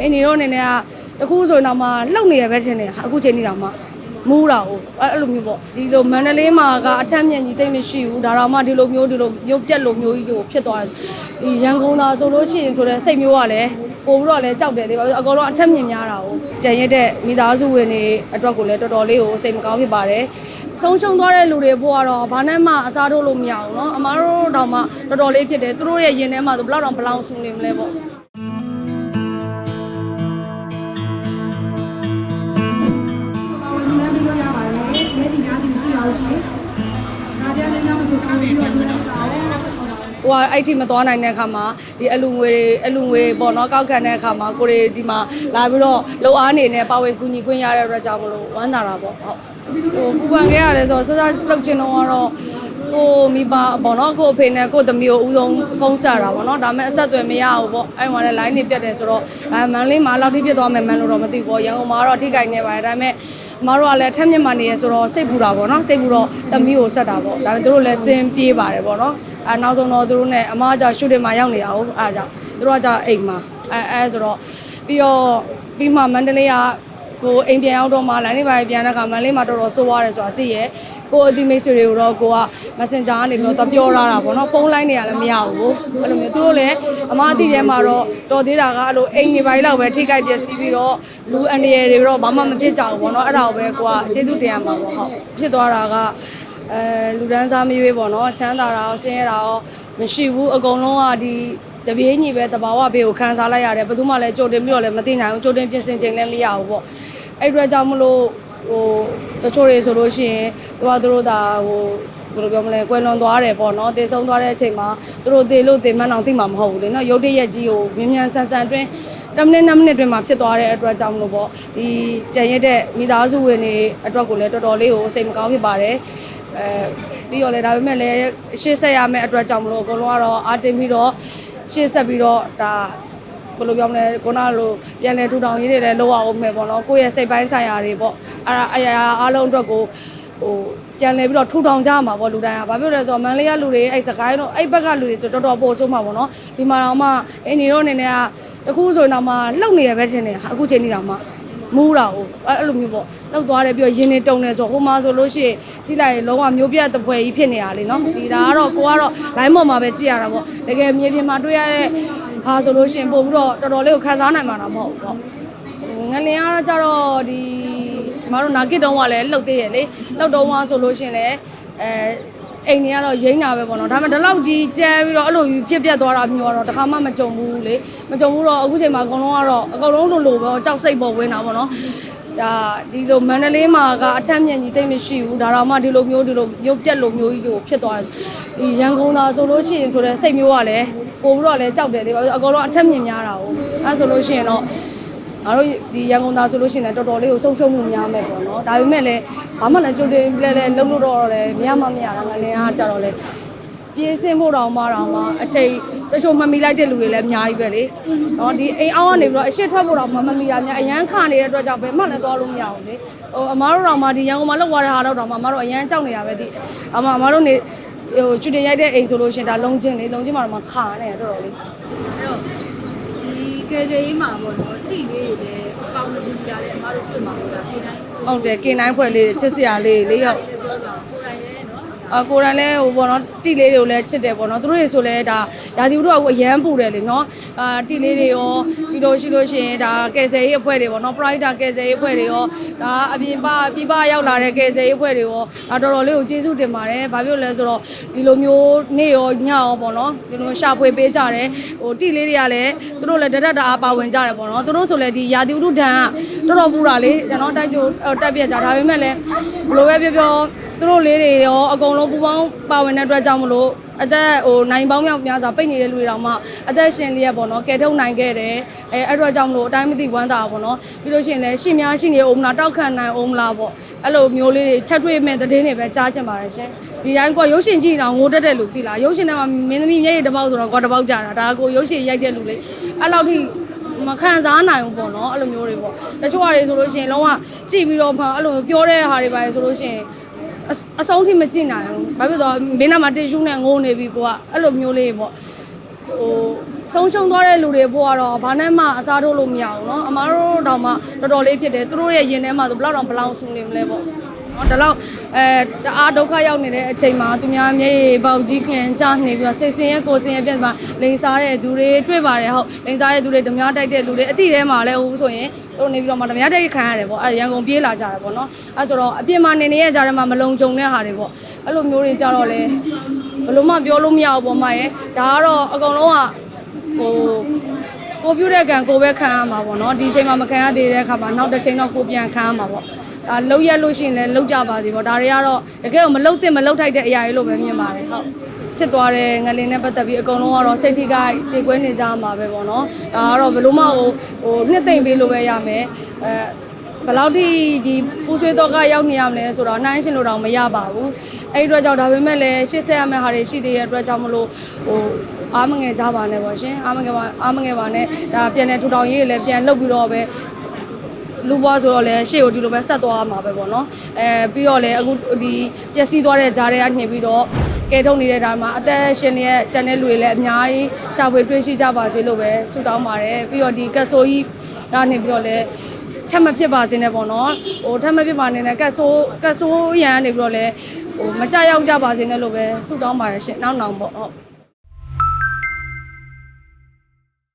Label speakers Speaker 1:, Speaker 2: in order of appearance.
Speaker 1: အင်းဒီတော့အနေနဲ့ကတခုဆိုရင်တော့မှလှုပ်နေရပဲထင်တယ်အခုချိန်နေတော့မှမူးတာကိုအဲ့အဲ့လိုမျိုးပေါ့ဒီလိုမန္တလေးမှာကအထက်မြင့်ကြီးတိတ်မရှိဘူးဒါတော့မှဒီလိုမျိုးဒီလိုမျိုးပြက်လိုမျိုးကြီးကိုဖြစ်သွားတယ်ဒီရန်ကုန်သားဆိုလို့ရှိရင်ဆိုတော့စိတ်မျိုးကလည်းပို့ပြီးတော့လည်းကြောက်တယ်လေဘာလို့လဲအကောင်တော့အထက်မြင့်များတာကိုကြံရက်တဲ့မိသားစုဝင်တွေအတွက်ကိုလည်းတော်တော်လေးကိုစိတ်မကောင်းဖြစ်ပါတယ်ဆုံးရှုံးသွားတဲ့လူတွေဘို့ကတော့ဘာနဲ့မှအစားထိုးလို့မရဘူးเนาะအမားတို့တောင်မှတော်တော်လေးဖြစ်တယ်သူတို့ရဲ့ရင်ထဲမှာဆိုဘယ်လောက်တောင်ဘလောင်ဆူနေမလဲပေါ့
Speaker 2: ပါ များတီရှိပါလို့ရှိရင်ဒါကြလည်းနောက်မဆိုပါဘူးပြီးတော့ပြောတာပါ။
Speaker 1: ဟိုကအဲ့ထိမသွားနိုင်တဲ့အခါမှာဒီအလူငွေတွေအလူငွေပေါ့နော်ကောက်ခံတဲ့အခါမှာကိုတွေဒီမှာလာပြီးတော့လုံအားနေနဲ့ပါဝင်ကူညီခွင့်ရတဲ့အတွက်ကြောင့်မလို့ဝမ်းသာတာပေါ့ဟုတ်ဟိုပူပန်ခဲ့ရတယ်ဆိုတော့စစလောက်ချင်တော့ကတော့ကိုမိဘပေါ့နော်ကိုအဖေနဲ့ကိုသမီးကိုအဦးဆုံးဖုန်းဆက်တာပေါ့နော်ဒါပေမဲ့အဆက်အသွယ်မရဘူးပေါ့အဲ့မှာလည်း line နေပြတ်တယ်ဆိုတော့အဲမန်လေးမှာလောက်ထိပြတ်သွားမယ်မန်လို့တော့မသိဘူးပေါ့ရန်ကုန်မှာတော့ထိခိုက်နေပါတယ်ဒါပေမဲ့ မတို့ကလည်းအထက်မြင့်မှာနေရဆိုတော့စိတ်ပူတာပေါ့နော်စိတ်ပူတော့သမီးကိုဆက်တာပေါ့ဒါပေမဲ့တို့လည်းစင်ပြေးပါတယ်ပေါ့နော်အဲနောက်ဆုံးတော့တို့နဲ့အမကကြာရှူတင်မှာရောက်နေတာဟုတ်အဲဒါကြောင့်တို့ကကြာအိမ်မှာအဲအဲဆိုတော့ပြီးတော့ပြီးမှမန္တလေးကကိုအိမ်ပြန်ရောက်တော့မှလိုင်းလေးပိုင်းပြန်တဲ့ခါမန်လေးမှာတော်တော်ဆိုးသွားတယ်ဆိုတာသိရဲ့ ကိုအတိမိတ်ဆွေတွေကိုတော့ကိုက Messenger ကနေပြီးတော့ပြောလာတာပေါ့နော်ဖုန်းလိုင်းတွေကလည်းမရဘူးအဲ့လိုမျိုးသူတို့လည်းအမအတိထဲမှာတော့တော်သေးတာကအဲ့လိုအိမ်နေပိုင်းလောက်ပဲထိခိုက်ပျက်စီးပြီးတော့လူအန္တရာယ်တွေတော့ဘာမှမဖြစ်ကြဘူးပေါ့နော်အဲ့ဒါကိုပဲကိုကကျေးဇူးတင်ရမှာပေါ့ဟုတ်ဖြစ်သွားတာကအဲလူဒန်းစားမရွေးပေါ့နော်ချမ်းသာတာရောဆင်းရဲတာရောမရှိဘူးအကုန်လုံးကဒီတပြေးညီပဲတဘာဝဘေးကိုခံစားလိုက်ရတယ်ဘယ်သူမှလည်းကြိုတင်ပြီးတော့လည်းမသိနိုင်ဘူးကြိုတင်ပြင်ဆင်ချိန်လည်းမရဘူးပေါ့အဲ့ဒီအတွက်ကြောင့်မလို့ ဟိုတချို့တွေဆိုလို့ရှိရင်သူကသူတို့ဒါဟိုဘယ်လိုပြောမလဲကွယ်လွန်သွားတယ်ပေါ့နော်တည်ဆုံးသွားတဲ့အချိန်မှာသူတို့တည်လို့တည်မှန်းအောင်သိမှာမဟုတ်ဘူးလေနော်ရုတ်တရက်ကြီးကိုမြ мян ဆန်ဆန်တွင်း10မိနစ်10မိနစ်တွင်းမှာဖြစ်သွားတဲ့အတွက်ကြောင့်မလို့ပေါ့ဒီကြံရက်တဲ့မိသားစုဝင်တွေအတွက်ကိုလည်းတော်တော်လေးကိုစိတ်မကောင်းဖြစ်ပါတယ်အဲပြီးတော့လည်းဒါပေမဲ့လည်းရှေ့ဆက်ရမယ့်အတွက်ကြောင့်မလို့အကုန်လုံးကတော့အာတင်ပြီးတော့ရှေ့ဆက်ပြီးတော့ဒါ ဘယ်လိုပြောမလဲခုနလိုပြန်လဲထူထောင်ရေးတွေလည်းလောက်အောင်မယ်ပေါ့နော်ကိုယ့်ရဲ့စိတ်ပိုင်းဆိုင်ရာတွေပေါ့အဲ့ဒါအရာရာအားလုံးအတွက်ကိုဟိုပြန်လဲပြီးတော့ထူထောင်ကြမှာပေါ့လူတိုင်းကဘာဖြစ်လို့လဲဆိုတော့မန်လေးကလူတွေအဲ့စကိုင်းတော့အဲ့ဘက်ကလူတွေဆိုတော်တော်ပို့ဆုံးမှာပေါ့နော်ဒီမှာတော့မှအင်းဒီတော့အနေနဲ့ကတခုဆိုရင်တော့မှလှုပ်နေရပဲထင်တယ်အခုချိန်နေတော့မှမူးတာကိုအဲ့အဲ့လိုမျိုးပေါ့လောက်သွားတယ်ပြီးတော့ရင်းနေတုံနေဆိုဟိုမှာဆိုလို့ရှိရင်ကြည့်လိုက်ရင်လုံးဝမျိုးပြတ်တပွဲကြီးဖြစ်နေတာလေနော်ဒီဒါကတော့ကိုကတော့ line ပေါ်မှာပဲကြည့်ရတာပေါ့တကယ်မြေပြင်မှာတွေ့ရတဲ့ ဟာဆိုလို့ရှိရင်ပို့ပြီးတော့တော်တော်လေးကိုခံစားနိုင်မှာတော့မဟုတ်ဘူးပေါ့ငလင်ကတော့ကြတော့ဒီမတို့နာဂစ်တုံးကလည်းလှုပ်သေးရလေလှုပ်တုံးကဆိုလို့ရှိရင်လည်းအဲအိမ်တွေကတော့ရိမ့်တာပဲပေါ့နော်ဒါပေမဲ့ဒီလောက်ကြီးကျဲပြီးတော့အဲ့လိုဖြစ်ပြက်သွားတာမျိုးကတော့တခါမှမကြုံဘူးလေမကြုံဘူးတော့အခုချိန်မှာအကုန်လုံးကတော့အကုန်လုံးလိုလိုပဲကြောက်စိတ်ပေါ်ဝင်တာပေါ့နော် ဒါဒီလိုမန္တလေးမှာကအထက်မြင့်ကြီးတိတ်မရှိဘူးဒါတော့မှဒီလိုမျိုးဒီလိုမျိုးပြက်လိုမျိုးကြီးကိုဖြစ်သွားတယ်ဒီရန်ကုန်သားဆိုလို့ရှိရင်ဆိုတော့စိတ်မျိုးကလည်းပို့ပြီးတော့လည်းကြောက်တယ်လေဘာလို့အကုန်လုံးအထက်မြင့်များတာ哦အဲဆိုလို့ရှိရင်တော့ငါတို့ဒီရန်ကုန်သားဆိုလို့ရှိရင်လည်းတော်တော်လေးကိုဆုံးရှုံးမှုများမယ်ပေါ့နော်ဒါပေမဲ့လည်းဘာမှလည်းကြိုတင်လဲလဲလုံးလို့တော့လည်းမရမမရတာငလင်ကကြတော့လေ ပြေးစင်းဖို့တောင်မှတောင်မှအချိန်တချို့မမီလိုက်တဲ့လူတွေလည်းအများကြီးပဲလေနော်ဒီအိမ်အောင်ကနေပြီးတော့အရှိထွက်ဖို့တောင်မှမမီတာများအရန်ခနေတဲ့အတွက်ကြောင့်ဘယ်မှလည်းသွားလို့မရဘူးလေဟိုအမားတို့တောင်မှဒီရန်ကုန်မှာလောက်သွားတဲ့ဟာတော့တောင်မှအမားတို့အရန်ကြောက်နေရပဲဒီအမအမားတို့နေဟိုချူတင်ရိုက်တဲ့အိမ်ဆိုလို့ရှိရင်ဒါလုံးချင်းလေလုံးချင်းမှာတော့မှခါနေတယ်တော်တော်လေး
Speaker 3: ဒီကယ်ဆယ်ရေးမှာပေါ့နော်တိလေးတွေလည်းအကောင်းလို့ကြရတယ်အမတို့ပြင်ပါလို့လားပြင်တိုင်း
Speaker 1: ဟုတ်တယ်ကင်တိုင်းဖွဲ့လေးချစ်စရာလေးလေးရောက် အကိုရန်လဲဟိုပေါ့နော်တိလေးတွေကိုလည်းချစ်တယ်ပေါ့နော်သူတို့တွေဆိုလဲဒါရာသီဥတုကအရန်ပူတယ်လေနော်အာတိလေးတွေရောပြီးတော့ရှိလို့ရှိရင်ဒါကယ်ဆယ်ရေးအဖွဲ့တွေပေါ့နော် pride ကယ်ဆယ်ရေးအဖွဲ့တွေရောဒါအပြင်ပပြပရောက်လာတဲ့ကယ်ဆယ်ရေးအဖွဲ့တွေရောဒါတော်တော်လေးကိုကျေးဇူးတင်ပါတယ်ဘာဖြစ်လို့လဲဆိုတော့ဒီလိုမျိုးနေ့ရောညရောပေါ့နော်ဒီလိုရှာဖွေပေးကြတယ်ဟိုတိလေးတွေကလည်းသူတို့လည်းတရက်တအားပါဝင်ကြတယ်ပေါ့နော်သူတို့ဆိုလဲဒီရာသီဥတုဒဏ်ကတော်တော်ပူတာလေကျွန်တော်တိုက်ကြိုတက်ပြက်ကြဒါပေမဲ့လည်းဘယ်လိုပဲပြောပြော သူတို့လေးတွေရောအကုန်လုံးပူပေါင်းပါဝင်တဲ့အတွက်ကြောင့်မလို့အသက်ဟိုနိုင်ပေါင်းမြောက်များစွာပိတ်နေတဲ့လူတွေတောင်မှအသက်ရှင်လျက်ပေါ့နော်ကဲထုတ်နိုင်ခဲ့တယ်အဲအဲ့အတွက်ကြောင့်မလို့အတိုင်းမသိဝမ်းသာပါပေါ့နော်ပြီးလို့ရှိရင်လည်းရှင်းများရှိနေအောင်မလားတောက်ခံနိုင်အောင်မလားပေါ့အဲ့လိုမျိုးလေးတွေထပ်တွေ့မဲ့တဲ့င်းတွေပဲကြားချင်ပါတယ်ရှင်ဒီတိုင်းကရုပ်ရှင်ကြည့်အောင်ငိုတက်တဲ့လူသိလားရုပ်ရှင်ထဲမှာမင်းသမီးမျက်ရည်တစ်ပေါက်ဆိုတော့ကွာတစ်ပေါက်ကြာတာဒါကိုရုပ်ရှင်ရိုက်တဲ့လူလေအဲ့လောက်ထိမခံစားနိုင်ဘူးပေါ့နော်အဲ့လိုမျိုးတွေပေါ့တချို့ဟာတွေဆိုလို့ရှိရင်လုံးဝကြည့်ပြီးတော့မှအဲ့လိုပြောတဲ့ဟာတွေပါလေဆိုလို့ရှိရင် အစအဆုံးထိမကြည့်နိုင်ဘူး။ဘာဖြစ်လို့လဲဆိုတော့မင်းနာမှာတင်ရှူးနဲ့ငိုးနေပြီကိုကအဲ့လိုမျိုးလေးပေါ့။ဟိုစ ဆုံးရှုံးသွားတဲ့လူတွေဘို့ကတော့ဘာနဲ့မှအစားထိုးလို့မရဘူးเนาะအမားတို့တောင်မှတော်တော်လေးဖြစ်တယ်သူတို့ရဲ့ရင်ထဲမှာဆိုဘယ်လောက်တောင်ဘလောင်ဆူနေမလဲပေါ့ နော်ဒါတော့အဲတအားဒုက္ခရောက်နေတဲ့အချိန်မှာသူများမျက်ရည်ပေါက်ကြီးခင်ကြားနေပြီးတော့စိတ်ဆင်းရဲကိုယ်ဆင်းရဲပြတ်မှာလိန်စားတဲ့သူတွေတွေ့ပါတယ်ဟုတ်လိန်စားတဲ့သူတွေဓမြတိုက်တဲ့လူတွေအတိထဲမှာလည်းဟိုဆိုရင်သူတို့နေပြီးတော့မှဓမြတိုက်ခံရတယ်ပေါ့အဲရန်ကုန်ပြေးလာကြတယ်ပေါ့နော်အဲဆိုတော့အပြင်မှာနေနေရကြတယ်မှာမလုံခြုံတဲ့ဟာတွေပေါ့အဲ့လိုမျိုးတွေကြတော့လေဘယ်လိုမှပြောလို့မရဘူးပေါ့မရဲ့ဒါကတော့အကုန်လုံးကဟိုကိုပြုတဲ့ကံကိုပဲခံရမှာပေါ့နော်ဒီချိန်မှာမခံရသေးတဲ့အခါမှာနောက်တစ်ချိန်တော့ကိုပြန်ခံရမှာပေါ့ ဒါလှုပ်ရက်လို့ရှိရင်လည်းလှုပ်ကြပါစီပေါ့ဒါတွေကတော့တကယ်ကိုမလှုပ်သင့်မလှုပ်ထိုက်တဲ့အရာတွေလို့ပဲမြင်ပါတယ်ဟုတ်ဖြစ်သွားတဲ့ငလင်းနဲ့ပတ်သက်ပြီးအကုန်လုံးကတော့စိတ်ထိခိုက်ခြေခွဲနေကြမှာပဲပေါ့နော်ဒါကတော့ဘယ်လို့မှဟိုဟိုနှစ်သိမ့်ပေးလို့ပဲရမယ်အဲဘယ်လောက်ထိဒီပူဆွေးတော့ကရောက်နေရမလဲဆိုတော့နှိုင်းရှင်လို့တော့မရပါဘူးအဲ့ဒီအတွက်ကြောင့်ဒါပေမဲ့လည်းရှေ့ဆက်ရမယ့်ဟာတွေရှိသေးတဲ့အတွက်ကြောင့်မလို့ဟိုအားမငယ်ကြပါနဲ့ပေါ့ရှင်အားမငယ်ပါအားမငယ်ပါနဲ့ဒါပြန်တဲ့ထူထောင်ရေးတွေလည်းပြန်လုပ်ပြီးတော့ပဲ လူဘွားဆိုတော့လည်းရှေ့ကိုဒီလိုပဲဆက်သွားမှာပဲပေါ့နော်အဲပြီးတော့လည်းအခုဒီပျက်စီးသွားတဲ့ဂျားတွေကနှိပ်ပြီးတော့ကဲထုတ်နေတဲ့ဒါမှာအသက်ရှင်ရဲ့ကျန်တဲ့လူတွေလည်းအများကြီးရှာဖွေတွေ့ရှိကြပါစေလို့ပဲဆုတောင်းပါတယ်ပြီးတော့ဒီကက်ဆိုကြီးကနေပြီးတော့လည်းထပ်မဖြစ်ပါစေနဲ့ပေါ့နော်ဟိုထပ်မဖြစ်ပါနဲ့နဲ့ကက်ဆိုကက်ဆိုရန်ကနေပြီးတော့လည်းဟိုမကြရောက်ကြပါစေနဲ့လို့ပဲဆုတောင်းပါတယ်ရှင်နောက်နောက်ပေါ့ဟုတ်